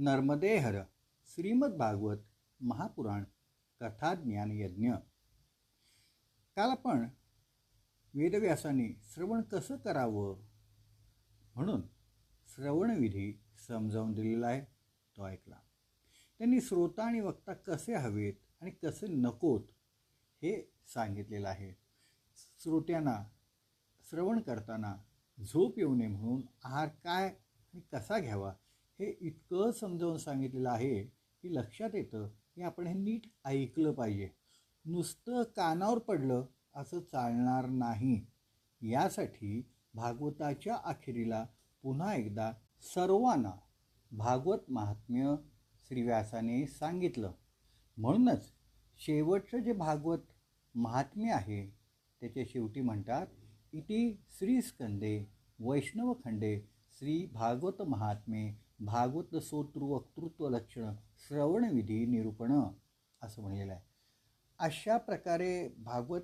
नर्मदेहर श्रीमद भागवत महापुराण कथा ज्ञान यज्ञ. काल आपण वेदव्यासाने श्रवण कसं करावं म्हणून श्रवणविधी समजावून दिलेला आहे तो ऐकला. त्यांनी श्रोता आणि वक्ता कसे हवेत आणि कसे नकोत हे सांगितलेलं आहे. श्रोत्यांना श्रवण करताना झोप येऊ नये म्हणून आहार काय आणि कसा घ्यावा हे इतकं समजावून सांगितलेलं आहे की लक्षात येतं की आपण हे नीट ऐकलं पाहिजे. नुसतं कानावर पडलं असं चालणार नाही. यासाठी भागवताच्या अखेरीला पुन्हा एकदा सर्वांना भागवत महात्म्य श्रीव्यासाने सांगितलं. म्हणूनच शेवटचं जे भागवत महात्म्य आहे त्याच्या शेवटी म्हणतात इति श्रीस्कंदे वैष्णवखंडे श्री भागवत महात्मे भागवत सोतृ वक्तृत्व लक्षण श्रवणविधी निरूपण असं म्हणलेलं आहे. अशा प्रकारे भागवत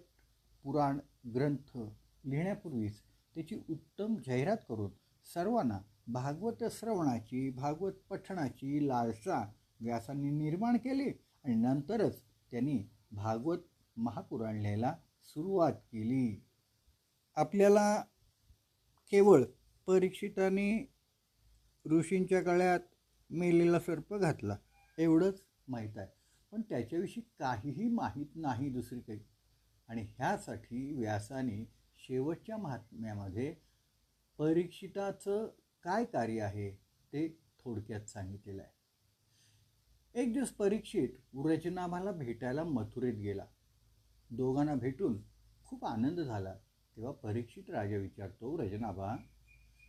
पुराण ग्रंथ लिहिण्यापूर्वीच त्याची उत्तम जाहिरात करून सर्वांना भागवत श्रवणाची भागवत पठणाची लालसा व्यासांनी निर्माण केली आणि नंतरच त्यांनी भागवत महापुराण लिहायला सुरुवात केली. आपल्याला केवळ परीक्षिताने ऋषींच्या गळ्यात मेलेला सर्प घातला. एवढंच माहीत आहे. पण त्याच्याविषयी काहीही माहीत नाही दुसरी काही आणि ह्यासाठी व्यासाने शेवटच्या महात्म्यामध्ये परीक्षिताचं काय कार्य आहे ते थोडक्यात सांगितलेलं आहे. एक दिवस परीक्षित व्रजनाभाला भेटायला मथुरेत गेला. दोघांना भेटून खूप आनंद झाला. तेव्हा परीक्षित राजा विचारतो व्रजनाभा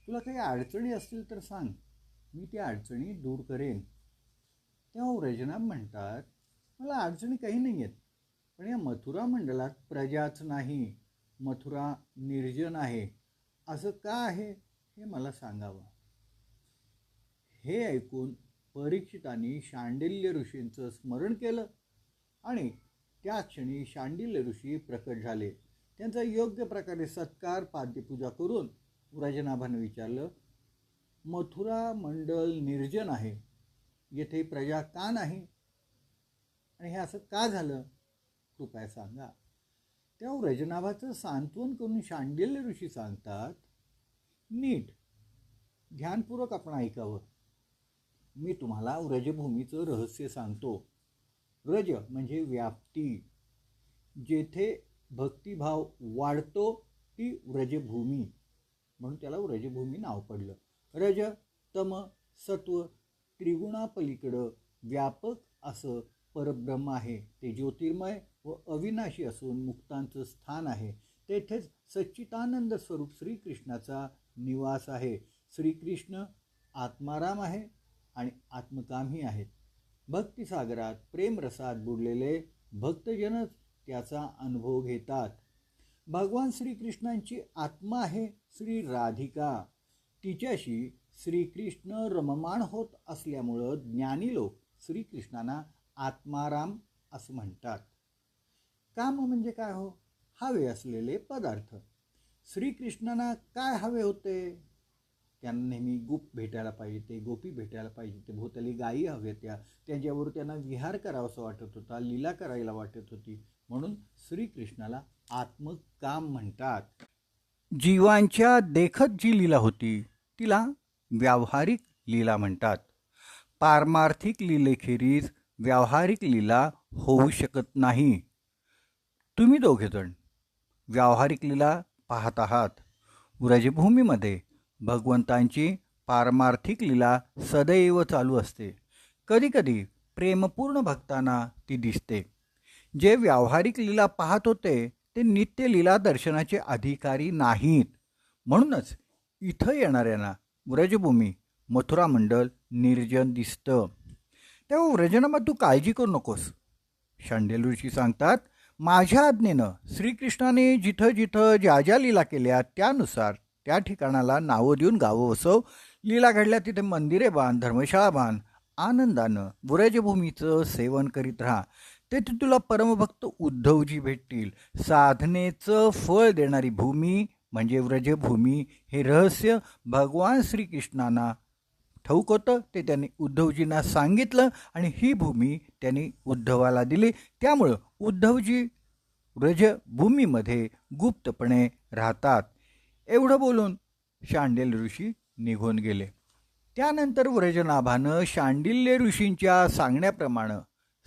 तुला काही अडचणी असतील तर सांग. मी त्या अडचणी दूर करेन. तेव्हा व्रजनाभ म्हणतात मला अडचणी काही नाही आहेत पण या मथुरा मंडळात प्रजाच नाही. मथुरा निर्जन आहे. असं का आहे हे मला सांगावं. हे ऐकून परीक्षितांनी शांडिल्य ऋषींचं स्मरण केलं आणि त्या क्षणी शांडिल्य ऋषी प्रकट झाले. त्यांचा योग्य प्रकारे सत्कार पाद्यपूजा करून व्रजनाभाने विचारलं मथुरा मंडल निर्जन आहे येथे प्रजा का नाही? आणि हे असं का झालं? कृपया सांगा. तेव्हा व्रजनाभाचं सांत्वन करून शांडिल्य ऋषी सांगतात नीट ध्यानपूर्वक आपण ऐकावं. मी तुम्हाला व्रजभूमीचं रहस्य सांगतो. व्रज म्हणजे व्याप्ती. जेथे भक्तिभाव वाढतो ती व्रजभूमी. म्हणून त्याला व्रजभूमी नाव पडलं. रज तम सत्व त्रिगुणापलीकडं व्यापक असं परब्रह्म आहे. ते ज्योतिर्मय व अविनाशी असून मुक्तांचं स्थान आहे. तेथेच सच्चितानंद स्वरूप श्रीकृष्णाचा निवास आहे. श्रीकृष्ण आत्माराम आहे आणि आत्मकामही आहेत. भक्तिसागरात प्रेमरसात बुडलेले भक्तजनच त्याचा अनुभव घेतात. भगवान श्रीकृष्णांची आत्मा आहे श्री राधिका. तिच्याशी श्रीकृष्ण रममाण होत असल्यामुळं ज्ञानी लोक श्रीकृष्णांना आत्माराम असं म्हणतात. काम म्हणजे काय हो? हवे असलेले पदार्थ. श्रीकृष्णांना काय हवे होते? त्यांना नेहमी गुप भेटायला पाहिजे ते गोपी भेटायला पाहिजे ते भोवताली गायी हव्या त्या त्यांच्यावर त्यांना विहार करावासा वाटत होता लीला करायला वाटत होती. म्हणून श्रीकृष्णाला आत्मकाम म्हणतात. जीवांच्या देखत जी लीला होती तिला व्यावहारिक लीला म्हणतात. पारमार्थिक लीलेखेरीज व्यावहारिक लीला होऊ शकत नाही. तुम्ही दोघेजण व्यावहारिक लीला पाहत आहात. व्रजभूमीमध्ये भगवंतांची पारमार्थिक लीला सदैव चालू असते. कधीकधी प्रेमपूर्ण भक्तांना ती दिसते. जे व्यावहारिक लीला पाहत होते ते नित्य लीला दर्शनाचे अधिकारी नाहीत. म्हणूनच इथं येणाऱ्यांना व्रजभूमी मथुरा मंडल निर्जन दिसतं. तेव्हा व्रजनामा तू काळजी करू नकोस. शांडेल ऋषी सांगतात माझ्या आज्ञेनं श्रीकृष्णाने जिथं जिथं ज्या ज्या लीला केल्या त्यानुसार त्या ठिकाणाला नावं देऊन गावं वसव लीला घडल्या तिथे मंदिरे बांध धर्मशाळा बांध. आनंदानं व्रजभूमीचं सेवन करीत राहा. तेथे तुला परमभक्त उद्धवजी भेटतील. साधनेचं फळ देणारी भूमी म्हणजे व्रजभूमी हे रहस्य भगवान श्रीकृष्णांना ठाऊक होतं. ते त्यांनी उद्धवजींना सांगितलं आणि ही भूमी त्यांनी उद्धवाला दिली. त्यामुळं उद्धवजी व्रजभूमीमध्ये गुप्तपणे राहतात. एवढं बोलून शांडिल ऋषी निघून गेले. त्यानंतर व्रजनाभानं शांडिल्य ऋषींच्या सांगण्याप्रमाणे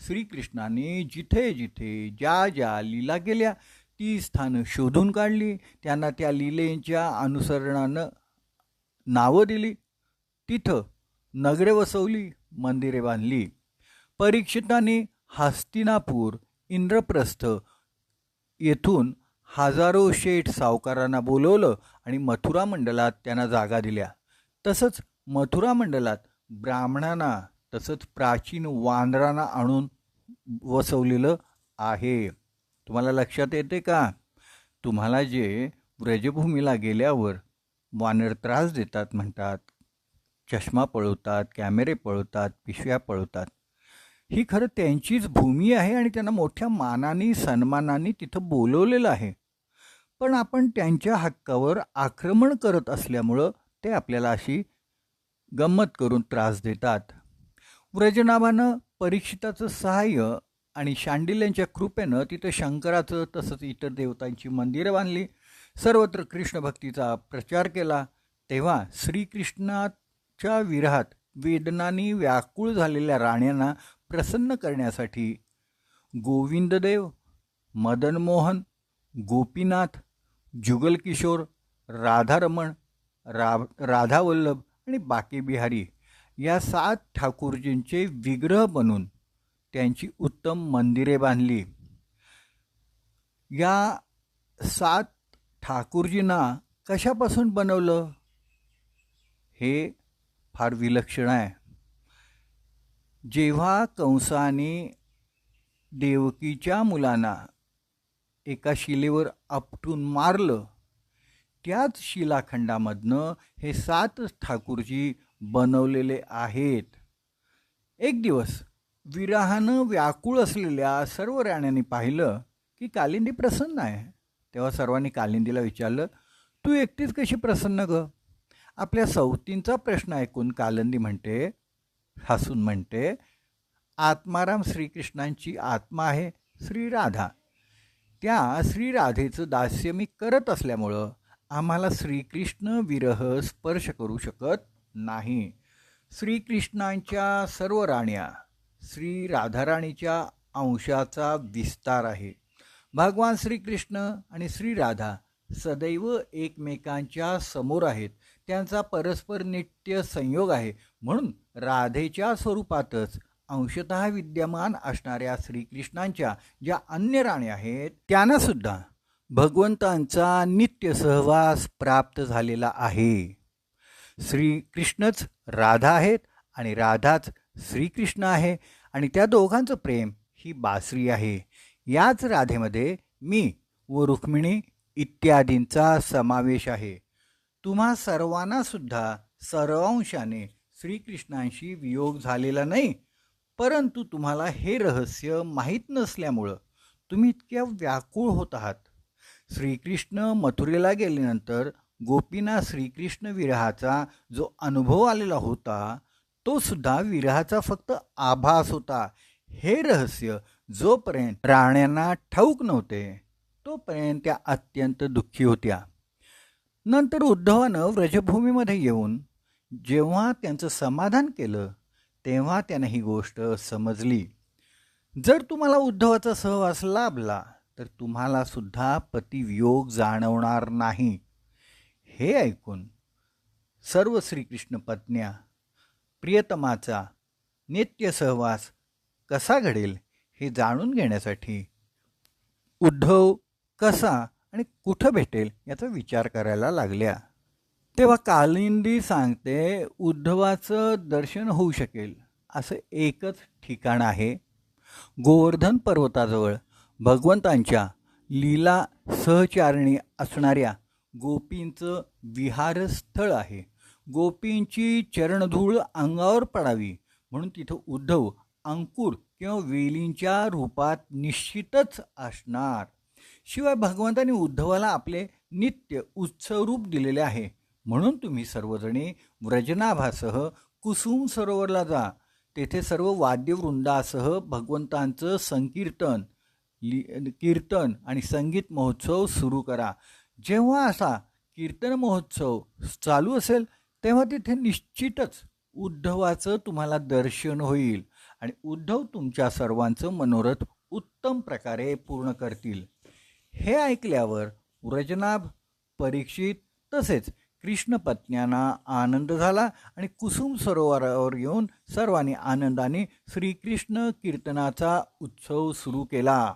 श्रीकृष्णाने जिथे जिथे ज्या ज्या लीला केल्या ती स्थानं शोधून काढली. त्यांना त्या लीलेंच्या अनुसरणानं नावं दिली. तिथं नगरे वसवली मंदिरे बांधली. परीक्षितांनी हस्तिनापूर इंद्रप्रस्थ येथून हजारो शेठ सावकारांना बोलवलं आणि मथुरा मंडलात त्यांना जागा दिल्या. तसंच मथुरा मंडलात ब्राह्मणांना तसंच प्राचीन वानरांना आणून वसवलेलं आहे. तुम्हाला लक्षात येते का? तुम्हाला जे व्रजभूमीला गेल्यावर वानर त्रास देतात म्हणतात. चष्मा पळवतात कॅमेरे पळवतात पिशव्या पळवतात. ही खरं त्यांचीच भूमी आहे आणि त्यांना मोठ्या मानाने सन्मानाने तिथं बोलवलेलं आहे. पण आपण त्यांच्या हक्कावर आक्रमण करत असल्यामुळं ते आपल्याला अशी गंमत करून त्रास देतात. व्रजनाभानं परीक्षिताचं सहाय्य आणि शांडिल्यांच्या कृपेनं तिथं शंकराचं तसंच इतर देवतांची मंदिरं बांधली. सर्वत्र कृष्ण भक्तीचा प्रचार केला. तेव्हा श्रीकृष्णाच्या विरहात वेदनांनी व्याकुळ झालेल्या राण्यांना प्रसन्न करण्यासाठी गोविंददेव मदनमोहन गोपीनाथ जुगलकिशोर राधारमण रा राधावल्लभ आणि बाकी बिहारी या सात ठाकूरजींचे विग्रह बनून त्यांची उत्तम मंदिरे बांधली. या सात ठाकूरजींना कशापासून बनवलं? हे फार विलक्षण आहे. जेव्हा कंसाने देवकीच्या मुलांना एका शिलेवर आपटून मारलं त्याच शिलाखंडामधनं हे सात ठाकूरजी बनवलेले आहेत. एक दिवस विराहानं व्याकुळ असलेल्या सर्व राण्यांनी पाहिलं की कालिंदी प्रसन्न आहे. तेव्हा सर्वांनी कालिंदीला विचारलं तू एकटीच कशी प्रसन्न ग? आपल्या सवतींचा प्रश्न ऐकून कालिंदी म्हणते हसून म्हणते आत्माराम श्रीकृष्णांची आत्मा आहे श्रीराधा. त्या श्रीराधेचं दास्य मी करत असल्यामुळं आम्हाला श्रीकृष्ण विरह स्पर्श करू शकत नाही. श्रीकृष्णांच्या सर्व राण्या श्री राधाराणीच्या अंशाचा विस्तार आहे. भगवान श्रीकृष्ण आणि श्रीराधा सदैव एकमेकांच्या समोर आहेत. त्यांचा परस्पर नित्य संयोग आहे. म्हणून राधेच्या स्वरूपातच अंशत विद्यमान असणाऱ्या श्रीकृष्णांच्या ज्या अन्य राणी आहेत त्यांना सुद्धा भगवंतांचा नित्य सहवास प्राप्त झालेला आहे. श्रीकृष्णच राधा आहेत आणि राधाच श्रीकृष्ण आहे आणि त्या दोघांचं प्रेम ही बासरी आहे. याच राधेमध्ये मी व रुक्मिणी इत्यादींचा समावेश आहे. तुम्हा सर्वांना सुद्धा सर्वांशाने श्रीकृष्णांशी वियोग झालेला नाही परंतु तुम्हाला हे रहस्य माहीत नसल्यामुळं तुम्ही इतक्या व्याकुळ होत आहात. श्रीकृष्ण मथुरेला गेल्यानंतर गोपींना श्रीकृष्ण विरहाचा जो अनुभव आलेला होता तो सुद्धा विरहाचा फक्त आभास होता. हे रहस्य जोपर्यंत राण्यांना ठाऊक नव्हते तोपर्यंत त्या अत्यंत दुःखी होत्या. नंतर उद्धवानं व्रजभूमीमध्ये येऊन जेव्हा त्यांचं समाधान केलं तेव्हा त्यानं ही गोष्ट समजली. जर तुम्हाला उद्धवाचा सहवास लाभला तर तुम्हाला सुद्धा पतिवियोग जाणवणार नाही. हे ऐकून सर्व श्रीकृष्ण पत्न्या प्रियतमाचा नित्य सहवास कसा घडेल हे जाणून घेण्यासाठी उद्धव कसा आणि कुठं भेटेल याचा विचार करायला लागल्या. तेव्हा कालिंदी सांगते उद्धवाचं दर्शन होऊ शकेल असं एकच ठिकाण आहे. गोवर्धन पर्वताजवळ भगवंतांच्या लीला सहचारणी असणाऱ्या गोपींचं विहारस्थळ आहे. गोपींची चरणधूळ अंगावर पडावी म्हणून तिथं उद्धव अंकुर किंवा वेलींच्या रूपात निश्चितच असणार. शिवाय भगवंतांनी उद्धवाला आपले नित्य उत्सवरूप दिलेले आहे. म्हणून तुम्ही सर्वजणी व्रजनाभासह कुसुम सरोवरला जा. तेथे सर्व वाद्यवृंदासह भगवंतांचं संकीर्तन लि कीर्तन आणि संगीत महोत्सव सुरू करा. जेव्हा असा कीर्तन महोत्सव चालू असेल तेव्हा तिथे निश्चितच उद्धवाचं तुम्हाला दर्शन होईल आणि उद्धव तुमच्या सर्वांचं मनोरथ उत्तम प्रकारे पूर्ण करतील. हे ऐकल्यावर व्रजनाभ परीक्षित तसेच कृष्णपत्न्यांना आनंद झाला आणि कुसुम सरोवरावर येऊन सर्वांनी आनंदाने श्रीकृष्ण कीर्तनाचा उत्सव सुरू केला.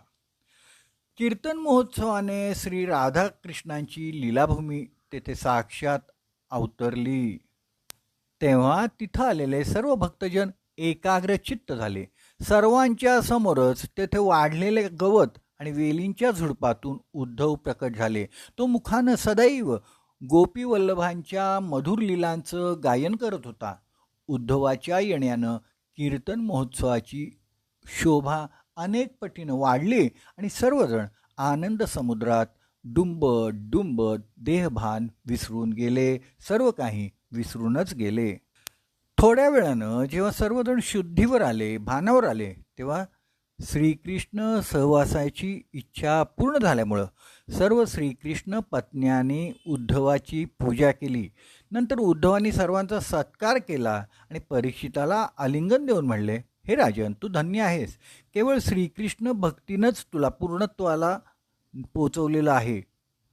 कीर्तन महोत्सवाने श्री राधाकृष्णांची लीलाभूमी तेथे साक्षात अवतरली. तेव्हा तिथं आलेले सर्व भक्तजन एकाग्रचित्त झाले. सर्वांच्या समोरच तेथे वाढलेले गवत आणि वेलींच्या झुडपातून उद्धव प्रकट झाले. तो मुखानं सदैव गोपी वल्लभांच्या मधुर लिलांचं गायन करत होता. उद्धवाच्या येण्यानं कीर्तन महोत्सवाची शोभा अनेक पटीनं वाढली आणि सर्वजण आनंद समुद्रात डुंब डुंब देहभान विसरून गेले. सर्व काही विसरूनच गेले. थोड्या वेळानं जेव्हा सर्वजण शुद्धीवर आले भानावर आले तेव्हा श्रीकृष्ण सहवासाची इच्छा पूर्ण झाल्यामुळं सर्व श्रीकृष्ण पत्न्याने उद्धवाची पूजा केली. नंतर उद्धवानी सर्वांचा सत्कार केला आणि परीक्षिताला आलिंगन देऊन म्हणले हे राजन तू धन्य आहेस. केवळ श्रीकृष्ण भक्तीनंच तुला पूर्णत्वाला पोचवलेलं आहे.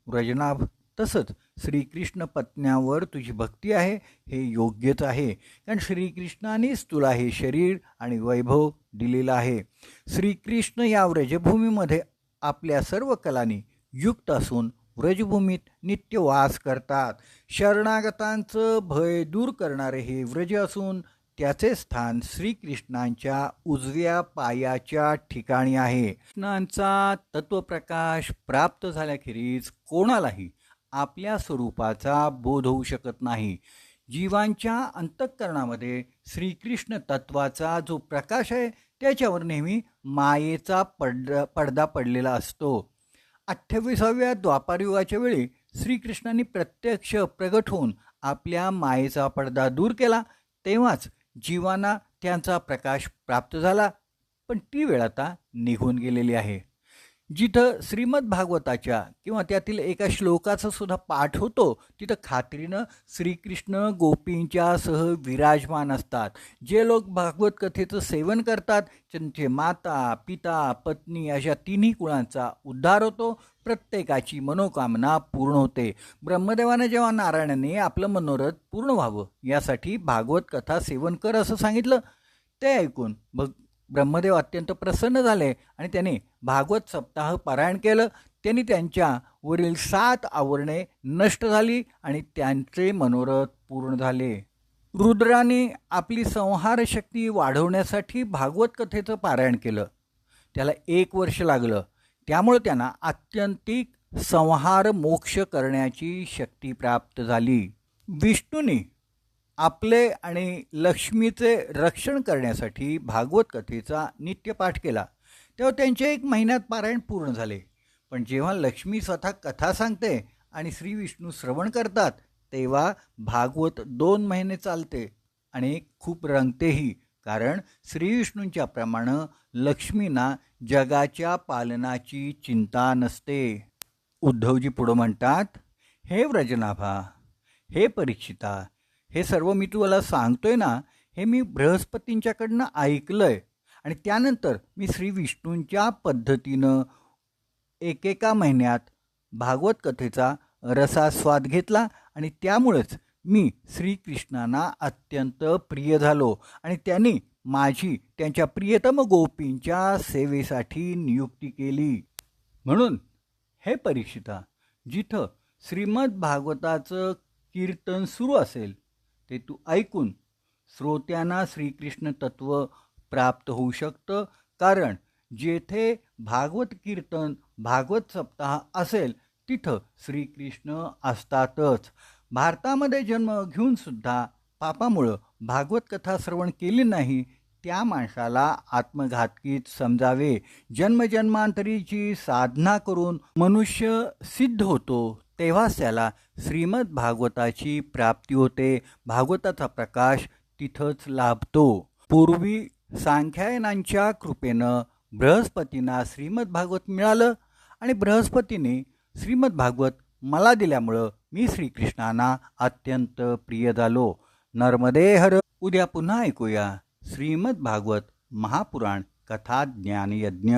व्रजनाभ तसंच श्रीकृष्ण पत्न्यावर तुझी भक्ती आहे हे योग्यच आहे. कारण श्रीकृष्णानेच तुला हे शरीर आणि वैभव दिलेलं आहे. श्रीकृष्ण या व्रजभूमीमध्ये आपल्या सर्व कलांनी युक्त असून व्रजभूमीत नित्य वास करतात. शरणागतांचं भय दूर करणारे हे व्रज असून त्याचे स्थान श्रीकृष्णांच्या उजव्या पायाच्या ठिकाणी आहे. कृष्णांचा तत्वप्रकाश प्राप्त झाल्याखेरीज कोणालाही आपल्या स्वरूपाचा बोध होऊ शकत नाही. जीवांच्या अंतःकरणामध्ये श्रीकृष्ण तत्वाचा जो प्रकाश आहे त्याच्यावर नेहमी मायेचा पड पडदा पडलेला असतो. अठ्ठावीसाव्या द्वापारयुगाच्या वेळी श्रीकृष्णांनी प्रत्यक्ष प्रगट होऊन आपल्या मायेचा पडदा दूर केला. तेव्हाच जीवांना त्यांचा प्रकाश प्राप्त झाला पण ती वेळ आता निघून गेलेली आहे. जिथं श्रीमद भागवताच्या किंवा त्यातील एका श्लोकाचा सुद्धा पाठ होतो तिथं खात्रीनं श्रीकृष्ण गोपींच्या सह विराजमान असतात. जे लोक भागवत कथेचं सेवन करतात त्यांचे माता पिता पत्नी अशा तिन्ही कुळांचा उद्धार होतो. प्रत्येकाची मनोकामना पूर्ण होते. ब्रह्मदेवाने जेव्हा नारायणाने आपलं मनोरथ पूर्ण व्हावं यासाठी भागवत कथा सेवन कर असं सांगितलं. ते ऐकून भग ब्रह्मदेव अत्यंत प्रसन्न झाले आणि त्याने भागवत सप्ताह पारायण केलं. त्यांनी त्यांच्या वरील सात आवरणे नष्ट झाली आणि त्यांचे मनोरथ पूर्ण झाले. रुद्राने आपली संहार शक्ती वाढवण्यासाठी भागवत कथेचं पारायण केलं. त्याला एक वर्ष लागलं. त्यामुळं त्यांना आत्यंतिक संहार मोक्ष करण्याची शक्ती प्राप्त झाली. विष्णूने आपले आणि लक्ष्मीचे रक्षण करण्यासाठी भागवत कथेचा नित्यपाठ केला. तेव्हा त्यांचे एक महिन्यात पारायण पूर्ण झाले. पण जेव्हा लक्ष्मी स्वतः कथा सांगते आणि श्री विष्णू श्रवण करतात तेव्हा भागवत दोन महिने चालते आणि खूप रंगतेही कारण श्रीविष्णूंच्या प्रमाणे लक्ष्मींना जगाच्या पालनाची चिंता नसते. उद्धवजी पुढं म्हणतात हे व्रजनाभा हे परीक्षिता हे सर्व मी तुम्हाला सांगतोय ना हे मी बृहस्पतींच्याकडनं ऐकलंय. आणि त्यानंतर मी श्री विष्णूंच्या पद्धतीनं एकेका महिन्यात भागवत कथेचा रसास्वाद घेतला आणि त्यामुळेच मी श्रीकृष्णांना अत्यंत प्रिय झालो आणि त्यांनी माझी त्यांच्या प्रियतम गोपींच्या सेवेसाठी नियुक्ती केली. म्हणून हे परीक्षिता जिथं श्रीमद भागवताचं कीर्तन सुरू असेल ते तू ऐकून श्रोत्यांना श्रीकृष्ण तत्व प्राप्त होऊ शकतं. कारण जेथे भागवत कीर्तन भागवत सप्ताह असेल तिथं श्रीकृष्ण असतातच. भारतामध्ये जन्म घेऊन सुद्धा पापामुळं भागवत कथा श्रवण केली नाही त्या माणसाला आत्मघातकीत समजावे. जन्मजन्मांतरीची साधना करून मनुष्य सिद्ध होतो. तेव्हाच त्याला श्रीमद भागवताची प्राप्ती होते. भागवताचा प्रकाश तिथंच लाभतो. पूर्वी सांख्यायनांच्या कृपेनं बृहस्पतींना श्रीमद भागवत मिळालं आणि बृहस्पतीने श्रीमद भागवत मला दिल्यामुळं मी श्रीकृष्णांना अत्यंत प्रिय झालो. नर्मदे हर उद्या पुन्हा ऐकूया श्रीमद भागवत महापुराण कथा ज्ञान यज्ञ